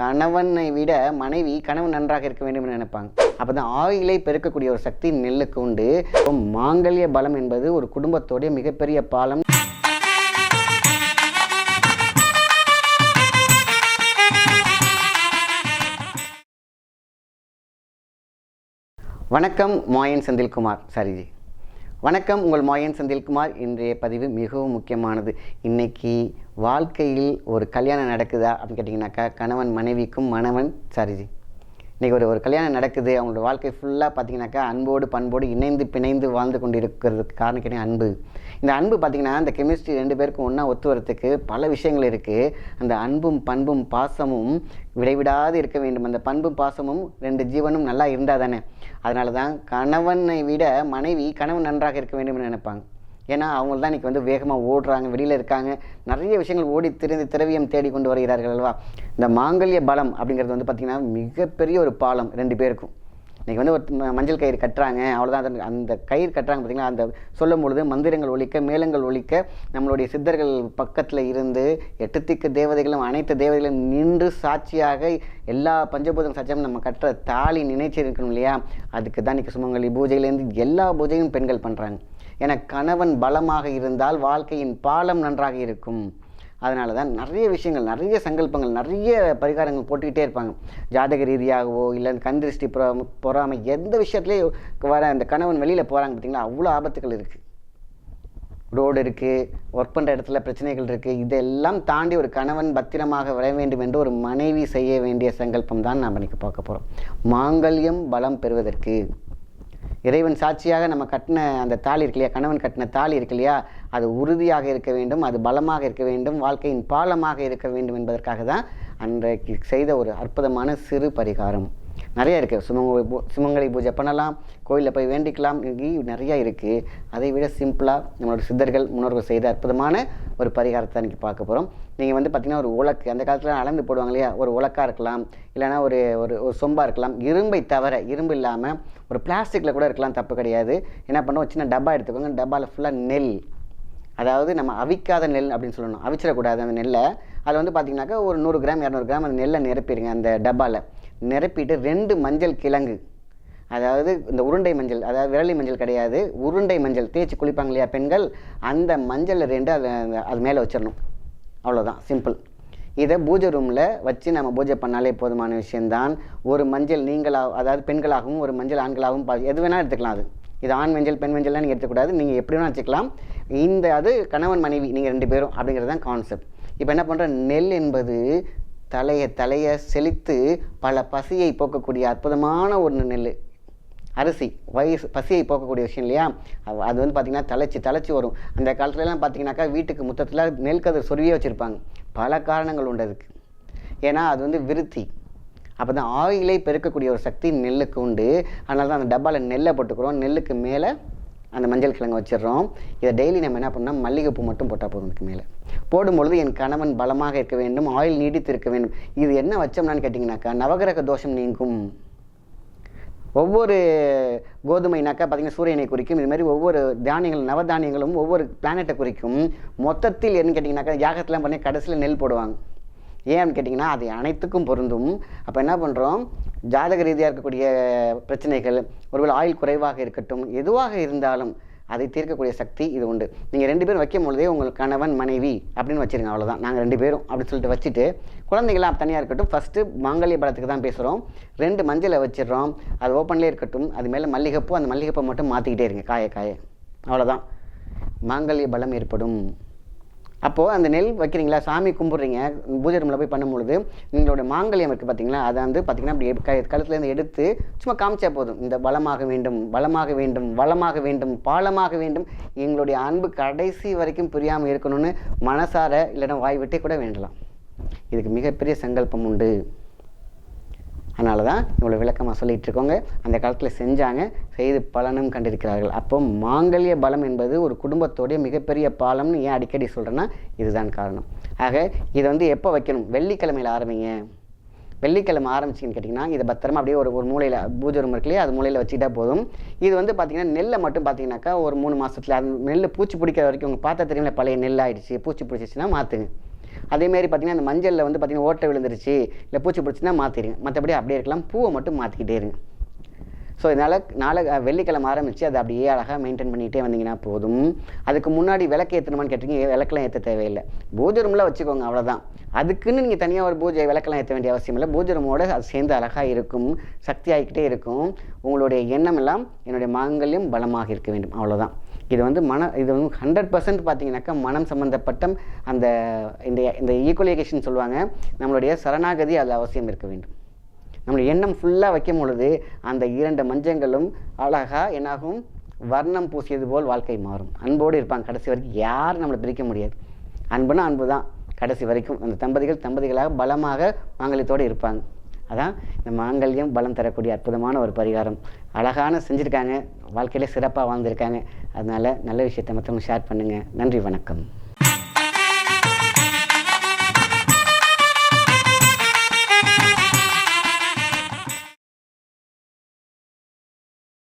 கணவனை விட மனைவி கணவன் நன்றாக இருக்க வேண்டும் என்று நினைப்பாங்க. அப்போ தான் ஆயிலை பெருக்கக்கூடிய ஒரு சக்தி நெல்லுக்கு உண்டு. மாங்கல்ய பலம் என்பது ஒரு குடும்பத்தோடைய மிகப்பெரிய பாலம். வணக்கம் மாயன் செந்தில்குமார். சரிஜி. வணக்கம் உங்கள் மாயன் செந்தில்குமார். இன்றைய பதிவு மிகவும் முக்கியமானது. இன்னைக்கு வாழ்க்கையில் ஒரு கல்யாணம் நடக்குதா அப்படின்னு கேட்டிங்கனாக்கா கணவன் மனைவிக்கும் மணவன் சரிஜி. இன்றைக்கி ஒரு ஒரு கல்யாணம் நடக்குது. அவங்களோட வாழ்க்கை ஃபுல்லாக பார்த்தீங்கன்னாக்கா அன்போடு பண்போடு இணைந்து பிணைந்து வாழ்ந்து கொண்டு இருக்கிறதுக்கு காரணம் அன்பு. இந்த அன்பு பார்த்திங்கன்னா இந்த கெமிஸ்ட்ரி ரெண்டு பேருக்கும் ஒன்றா ஒத்து வரத்துக்கு பல விஷயங்கள் இருக்குது அந்த அன்பும் பண்பும் பாசமும் விடைவிடாது இருக்க வேண்டும். அந்த பண்பும் பாசமும் ரெண்டு ஜீவனும் நல்லா இருந்தால் தானே? அதனால தான் கணவனை விட மனைவி கணவன் நன்றாக இருக்க வேண்டும் என்று நினைப்பாங்க. ஏன்னா அவங்க தான் இன்றைக்கி வந்து வேகமாக ஓடுறாங்க வெளியில் இருக்காங்க. நிறைய விஷயங்கள் ஓடி திரிந்து திரவியம் தேடி கொண்டு வருகிறார்கள் அல்லவா? இந்த மாங்கல்ய பலம் அப்படிங்கிறது வந்து பார்த்திங்கன்னா மிகப்பெரிய ஒரு பாலம் ரெண்டு பேருக்கும். இன்றைக்கி வந்து ஒரு மஞ்சள் கயிறு கட்டுறாங்க அவ்வளோதான் அந்த அந்த கயிறு கட்டுறாங்க பார்த்திங்கன்னா அந்த சொல்லும் பொழுது மந்திரங்கள் ஒழிக்க மேளங்கள் ஒழிக்க நம்மளுடைய சித்தர்கள் பக்கத்தில் இருந்து எட்டு திக்கு தேவதைகளும் அனைத்து தேவதைகளும் நின்று சாட்சியாக எல்லா பஞ்சபூதம் சாட்சியம் நம்ம கட்டுற தாலி நினைச்சிருக்கணும் இல்லையா? அதுக்கு தான் இன்றைக்கி சுமங்கலி பூஜையிலேருந்து எல்லா பூஜையும் பெண்கள் பண்ணுறாங்க ஏன்னா கணவன் பலமாக இருந்தால் வாழ்க்கையின் பாலம் நன்றாக இருக்கும். அதனால தான் நிறைய விஷயங்கள் நிறைய சங்கல்பங்கள் நிறைய பரிகாரங்கள் போட்டுக்கிட்டே இருப்பாங்க. ஜாதக ரீதியாகவோ இல்லை அந்த கந்திருஷ்டி பொறா பொறாமை எந்த விஷயத்துலேயும் வர அந்த கணவன் வெளியில் போகிறாங்க பார்த்திங்களா அவ்வளோ ஆபத்துகள் இருக்குது ரோடு இருக்குது ஒர்க் பண்ணுற இடத்துல பிரச்சனைகள் இருக்குது இதெல்லாம் தாண்டி ஒரு கணவன் பத்திரமாக வர வேண்டும் என்று ஒரு மனைவி செய்ய வேண்டிய சங்கல்பம் தான் நாம் இன்றைக்கி பார்க்க போகிறோம் மாங்கல்யம் பலம் பெறுவதற்கு இறைவன் சாட்சியாக நம்ம கட்டின அந்த தாலி இருக்கு இல்லையா? கணவன் கட்டின தாலி இருக்கு இல்லையா? அது உறுதியாக இருக்க வேண்டும் அது பலமாக இருக்க வேண்டும் வாழ்க்கையின் பாலமாக இருக்க வேண்டும் என்பதற்காக தான் அன்றைக்கு செய்த ஒரு அற்புதமான சிறு பரிகாரம். நிறைய இருக்குது சுமங்கலி பூ சுமங்கலி பூஜை பண்ணலாம் கோயிலில் போய் வேண்டிக்கலாம் இங்கே நிறையா இருக்குது அதை விட சிம்பிளாக நம்மளோட சித்தர்கள் முன்னோர்கள் செய்த அற்புதமான ஒரு பரிகாரத்தை இன்றைக்கி பார்க்க போகிறோம் நீங்கள் வந்து பார்த்திங்கன்னா ஒரு உலக்கு அந்த காலத்தில் அளந்து போடுவாங்க இல்லையா? ஒரு உலக்கா இருக்கலாம் இல்லைன்னா ஒரு ஒரு ஒரு சொம்பாக இருக்கலாம். இரும்பை தவிர இரும்பு இல்லாமல் ஒரு பிளாஸ்டிக்கில் கூட இருக்கலாம் தப்பு கிடையாது. என்ன பண்ணோம் சின்ன டப்பா எடுத்துக்கோங்க. டப்பாவில் ஃபுல்லாக நெல். அதாவது நம்ம அவிக்காத நெல் அப்படின்னு சொல்லணும். அவிச்சிடக்கூடாது அந்த நெல்லை. அதில் வந்து பார்த்திங்கனாக்கா ஒரு நூறு கிராம் இரநூறு கிராம் அந்த நெல்லை நிரப்பிடுங்க அந்த டப்பாவில் நிரப்பிட்டு ரெண்டு மஞ்சள் கிழங்கு. அதாவது இந்த உருண்டை மஞ்சள் அதாவது விரலி மஞ்சள் கிடையாது உருண்டை மஞ்சள் தேய்ச்சி குளிப்பாங்க இல்லையா பெண்கள்? அந்த மஞ்சளில் ரெண்டு அது அது மேலே வச்சிடணும். அவ்வளோதான் சிம்பிள் இதை பூஜை ரூமில் வச்சு நம்ம பூஜை பண்ணாலே போதுமான விஷயம்தான். ஒரு மஞ்சள் நீங்களாக அதாவது பெண்களாகவும் ஒரு மஞ்சள் ஆண்களாகவும் பா எது வேணால் எடுத்துக்கலாம் அது. இது ஆண் மஞ்சள் பெண் மஞ்சள்லாம் நீங்கள் எடுத்துக்கூடாது. நீங்கள் எப்படி வேணால் வச்சுக்கலாம். இந்த அது கணவன் மனைவி நீங்கள் ரெண்டு பேரும் அப்படிங்கிறது தான் கான்செப்ட் இப்போ என்ன பண்ணுற நெல் என்பது தலையை தலையை செழித்து பல பசியை போக்கக்கூடிய அற்புதமான ஒரு நெல் அரிசி வயசு பசியை போக்கக்கூடிய விஷயம் இல்லையா? அது அது வந்து பார்த்திங்கன்னா தலைச்சி தலைச்சி வரும். அந்த காலத்துலலாம் பார்த்திங்கனாக்கா வீட்டுக்கு முத்தத்தில் நெல் கதிர் சொருவியே வச்சுருப்பாங்க. பல காரணங்கள் உண்டு அதுக்கு. ஏன்னா அது வந்து விருத்தி. அப்போ தான் ஆயிலை பெருக்கக்கூடிய ஒரு சக்தி நெல்லுக்கு உண்டு. அதனால தான் அந்த டப்பாவில் நெல்லை போட்டுக்கிறோம். நெல்லுக்கு மேலே அந்த மஞ்சள் கிழங்கு வச்சிடுறோம். இதை டெய்லி நம்ம என்ன பண்ணோம் மல்லிகைப்பூ மட்டும் போட்டால் போதும் இதுக்கு மேலே. போடும்பொழுது என் கணவன் பலமாக இருக்க வேண்டும் ஆயில் நீடித்து இருக்க வேண்டும். இது என்ன வச்சோம்னான்னு கேட்டிங்கனாக்கா நவகிரக தோஷம் நீங்கும். ஒவ்வொரு கோதுமைனாக்கா பார்த்தீங்கன்னா சூரியனை குறிக்கும். இது மாதிரி ஒவ்வொரு தானியங்கள் நவதானியங்களும் ஒவ்வொரு பிளானட்டை குறிக்கும். மொத்தத்தில் என்னன்னு கேட்டிங்கனாக்கா யாகத்தெலாம் பண்ணி கடைசியில் நெல் போடுவாங்க. ஏன்னு கேட்டிங்கன்னா அது அனைத்துக்கும் பொருந்தும். அப்போ என்ன பண்ணுறோம் ஜாதக ரீதியாக இருக்கக்கூடிய பிரச்சனைகள் ஒருவேளை ஆயில் குறைவாக இருக்கட்டும் எதுவாக இருந்தாலும் அதை தீர்க்கக்கூடிய சக்தி இது உண்டு. நீங்கள் ரெண்டு பேரும் வைக்கும் பொழுதே உங்கள் கணவன் மனைவி அப்படின்னு வச்சிருங்க அவ்வளோதான் நாங்கள் ரெண்டு பேரும் அப்படின்னு சொல்லிட்டு வச்சுட்டு குழந்தைகள்லாம் தனியாக இருக்கட்டும் ஃபஸ்ட்டு மாங்கல்ய பலத்துக்கு தான் பேசுகிறோம் ரெண்டு மஞ்சளை வச்சிடுறோம். அது ஓப்பன்லேயே இருக்கட்டும். அது மேலே மல்லிகைப்பூ அந்த மல்லிகைப்பூ மட்டும் மாற்றிக்கிட்டே இருங்க காய காய. அவ்வளோதான் மாங்கல்ய பலம் ஏற்படும். அப்போது அந்த நெல் வைக்கிறீங்களா? சாமி கும்பிட்றீங்க பூஜை ரூமில் போய் பண்ணும்பொழுது உங்களோட மாங்கல்யம் இருக்குது பார்த்தீங்களா அதை வந்து பார்த்தீங்கன்னா அப்படி கழுத்துலேருந்து எடுத்து சும்மா காமிச்சா போதும். இந்த பலமாக வேண்டும் பலமாக வேண்டும் வளமாக வேண்டும் பாலமாக வேண்டும் எங்களுடைய அன்பு கடைசி வரைக்கும் புரியாமல் இருக்கணும்னு மனசார இல்லைன்னா வாய் விட்டே கூட வேண்டலாம். இதுக்கு மிகப்பெரிய சங்கல்பம் உண்டு. அதனால தான் இவ்வளோ விளக்கமாக சொல்லிகிட்டு இருக்கோங்க. அந்த காலத்தில் செஞ்சாங்க செய்து பலனும் கண்டிருக்கிறார்கள். அப்போ மாங்கல்ய பலம் என்பது ஒரு குடும்பத்தோடைய மிகப்பெரிய பாலம்னு ஏன் அடிக்கடி சொல்கிறேன்னா இதுதான் காரணம். ஆக இதை வந்து எப்போ வைக்கணும்? வெள்ளிக்கிழமையில் ஆரம்பிங்க. வெள்ளிக்கிழமை ஆரம்பிச்சிங்கன்னு கேட்டிங்கன்னா இதை பத்திரமா அப்படியே ஒரு ஒரு மூலையில் பூஜை ரூம் இருக்குல்லையே அது மூலையில் வச்சுக்கிட்டா போதும். இது வந்து பார்த்தீங்கன்னா நெல்லை மட்டும் பார்த்தீங்கன்னாக்கா ஒரு மூணு மாதத்தில் அது நெல் பூச்சி பிடிக்கிற வரைக்கும் உங்கள் பார்த்தா தெரியுமில்ல பழைய நெல் ஆகிடுச்சு பூச்சி பிடிச்சிச்சின்னா மாற்றுங்க அதேமாரி பார்த்திங்கன்னா அந்த மஞ்சளில் வந்து பார்த்திங்கன்னா ஓட்டை விழுந்துருச்சு இல்லை பூச்சி பிடிச்சின்னா மாற்றிடுங்க மற்றபடி அப்படியே இருக்கலாம். பூவை மட்டும் மாற்றிக்கிட்டே இருங்க. ஸோ இதனால் நாளை வெள்ளிக்கிழமை ஆரம்பித்து அதை அப்படியே அழகாக மெயின்டைன் பண்ணிகிட்டே வந்தீங்கன்னா போதும். அதுக்கு முன்னாடி விளக்கு ஏற்றணுமான்னு கேட்டிருக்கீங்க. விளக்கெல்லாம் ஏற்ற தேவையில்லை. பூஜை ரூமில் வச்சுக்கோங்க அவ்வளோதான் அதுக்குன்னு நீங்கள் தனியாக ஒரு பூஜை விளக்கெல்லாம் ஏற்ற வேண்டிய அவசியம் இல்லை. பூஜை அது சேர்ந்து அழகாக இருக்கும். சக்தி ஆகிக்கிட்டே இருக்கும். உங்களுடைய எண்ணம் எல்லாம் என்னுடைய மாங்கல்யம் பலமாக இருக்க வேண்டும். அவ்வளோதான் இது வந்து மன இது வந்து ஹண்ட்ரட் பர்சன்ட் பார்த்தீங்கன்னாக்கா மனம் சம்மந்தப்பட்ட அந்த இந்த இந்த ஈக்குவலிகேஷன் சொல்லுவாங்க. நம்மளுடைய சரணாகதி அது அவசியம் இருக்க வேண்டும். நம்முடைய எண்ணம் ஃபுல்லாக வைக்கும் பொழுது அந்த இரண்டு மஞ்சங்களும் அழகாக என்னாகும்? வர்ணம் பூசியது போல் வாழ்க்கை மாறும். அன்போடு இருப்பாங்க கடைசி வரைக்கும். யாரும் நம்மளை பிரிக்க முடியாது. அன்புனா அன்பு தான் கடைசி வரைக்கும். அந்த தம்பதிகள் தம்பதிகளாக பலமாக மாங்கல்யத்தோடு இருப்பாங்க. அதான் இந்த மாங்கல்யம் பலம் தரக்கூடிய அற்புதமான ஒரு பரிகாரம். அழகான செஞ்சுருக்காங்க. வாழ்க்கையிலே சிறப்பாக வாழ்ந்திருக்காங்க. அதனால் நல்ல விஷயத்தை மற்றவங்க ஷேர் பண்ணுங்கள் நன்றி வணக்கம்.